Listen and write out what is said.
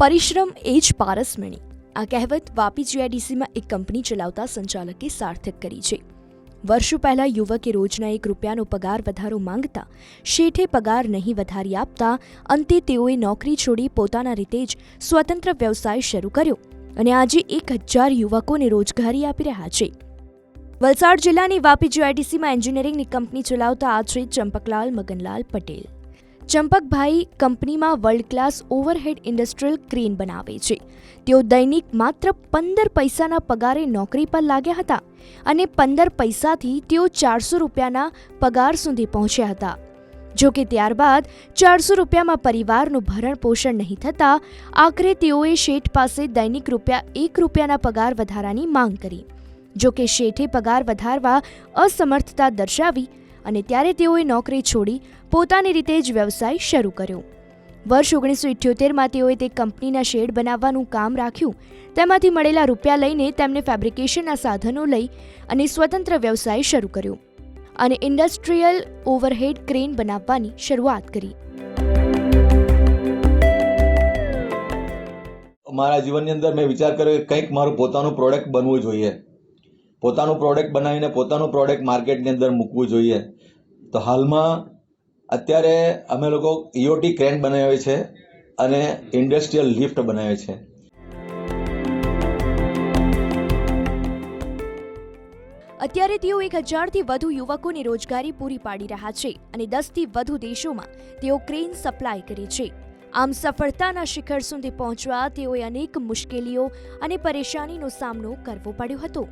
પરિશ્રમ એ જ પારસમણી. આ કહેવત વાપી જીઆઈડીસીમાં એક કંપની ચલાવતા સંચાલકે સાર્થક કરી છે. વર્ષો પહેલાં યુવકે રોજના એક રૂપિયાનો પગાર વધારો માંગતા, શેઠે પગાર નહીં વધારી આપતા, અંતે તેઓએ નોકરી છોડી પોતાના રીતે જ સ્વતંત્ર વ્યવસાય શરૂ કર્યો અને આજે એક હજાર યુવકોને રોજગારી આપી રહ્યા છે. વલસાડ જિલ્લાની વાપી જીઆઈડીસીમાં એન્જિનિયરિંગની કંપની ચલાવતા આ છે ચંપકલાલ મગનલાલ પટેલ. ચંપકભાઈ કંપનીમાં world class overhead industrial crane બનાવે છે. તેઓ દૈનિક માત્ર પંદર પૈસાના પગારે નોકરી પર લાગ્યા હતા અને પંદર પૈસાથી તેઓ ચારસો રૂપિયાના પગાર સુધી પહોંચ્યા હતા. જો કે ત્યારબાદ ચારસો રૂપિયામાં પરિવારનું ભરણ પોષણ નહીં થતાં આખરે તેઓએ શેઠ પાસે દૈનિક રૂપિયા એક રૂપિયાના પગાર વધારાની માંગ કરી. જો કે શેઠે પગાર વધારવા અસમર્થતા દર્શાવી અને ત્યારે તેઓએ નોકરી છોડી પોતાની રીતે જ વ્યવસાય શરૂ કર્યો. વર્ષ ઓગણીસો ઇઠ્યોતેરમાં તેઓએ તે કંપનીના શેડ બનાવવાનું કામ રાખ્યું. તેમાંથી મળેલા રૂપિયા લઈને તેમને ફેબ્રિકેશનના સાધનો લઈ અને સ્વતંત્ર વ્યવસાય શરૂ કર્યો અને ઇન્ડસ્ટ્રીયલ ઓવરહેડ ક્રેન બનાવવાની શરૂઆત કરી. મારા જીવનની અંદર મેં વિચાર કર્યો કે કંઈક મારું પોતાનું પ્રોડક્ટ બનવું જોઈએ. પોતાનું પ્રોડક્ટ બનાવીને પોતાનું પ્રોડક્ટ માર્કેટની અંદર મૂકવું જોઈએ. તો હાલમાં અત્યારે અમે લોકો ઈઓટી ક્રેન બનાવી છે અને ઇન્ડસ્ટ્રીયલ લિફ્ટ બનાવે છે. અત્યારે તેઓ એક હજારથી વધુ યુવકોને રોજગારી પૂરી પાડી રહ્યા છે અને દસથી વધુ દેશોમાં તેઓ ક્રેન સપ્લાય કરે છે. આમ સફળતાના શિખર સુધી પહોંચવા તેઓએ અનેક મુશ્કેલીઓ અને પરેશાનીનો સામનો કરવો પડ્યો હતો.